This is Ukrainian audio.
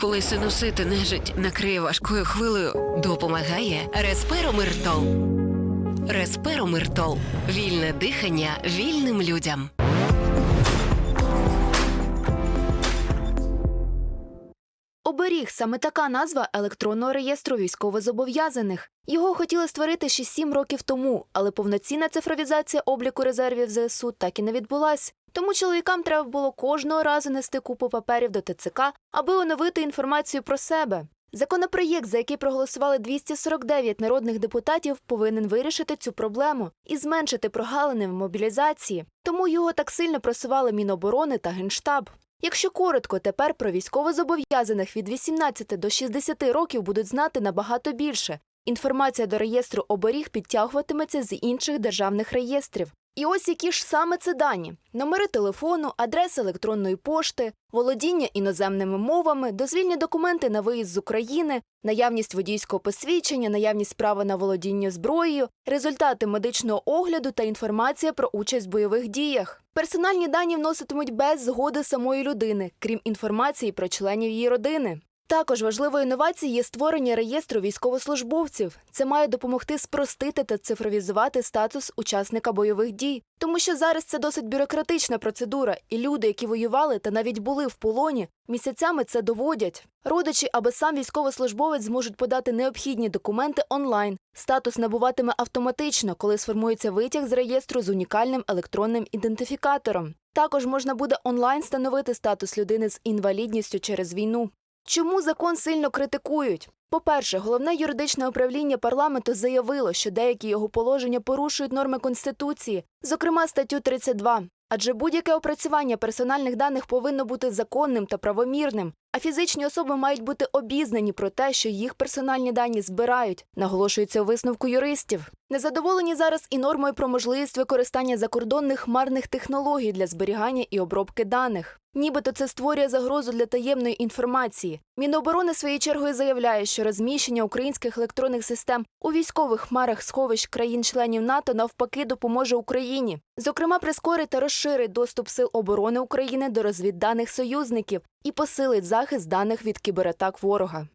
Коли синусити нежить накриє важкою хвилею, Допомагає Респиромиртол. Респиромиртол. Вільне дихання вільним людям. Оберіг саме така назва електронного реєстру військовозобов'язаних. Його хотіли створити ще сім років тому, але повноцінна цифровізація обліку резервів ЗСУ так і не відбулась. Тому чоловікам треба було кожного разу нести купу паперів до ТЦК, аби оновити інформацію про себе. Законопроєкт, за який проголосували 249 народних депутатів, повинен вирішити цю проблему і зменшити прогалини в мобілізації. Тому його так сильно просували Міноборони та Генштаб. Якщо коротко, тепер про військовозобов'язаних від 18 до 60 років будуть знати набагато більше. Інформація до реєстру оберіг підтягуватиметься з інших державних реєстрів. І ось які ж саме це дані: номери телефону, адреси електронної пошти, володіння іноземними мовами, дозвільні документи на виїзд з України, наявність водійського посвідчення, наявність права на володіння зброєю, результати медичного огляду та інформація про участь в бойових діях. Персональні дані вноситимуть без згоди самої людини, крім інформації про членів її родини. Також важливою інновацією є створення реєстру військовослужбовців. Це має допомогти спростити та цифровізувати статус учасника бойових дій, тому що зараз це досить бюрократична процедура, і люди, які воювали та навіть були в полоні, місяцями це доводять. Родичі або сам військовослужбовець зможуть подати необхідні документи онлайн. Статус набуватиме автоматично, коли сформується витяг з реєстру з унікальним електронним ідентифікатором. Також можна буде онлайн встановити статус людини з інвалідністю через війну. Чому закон сильно критикують? По-перше, головне юридичне управління парламенту заявило, що деякі його положення порушують норми Конституції, зокрема статтю 32. Адже будь-яке опрацювання персональних даних повинно бути законним та правомірним, а фізичні особи мають бути обізнані про те, що їх персональні дані збирають, наголошується у висновку юристів. Незадоволені зараз і нормою про можливість використання закордонних марних технологій для зберігання і обробки даних. Нібито це створює загрозу для таємної інформації. Міноборони своєю чергою заявляє, що розміщення українських електронних систем у військових хмарах сховищ країн-членів НАТО навпаки допоможе Україні. Зокрема, прискорить та розширить доступ сил оборони України до розвідданих союзників і посилить захист даних від кібератак ворога.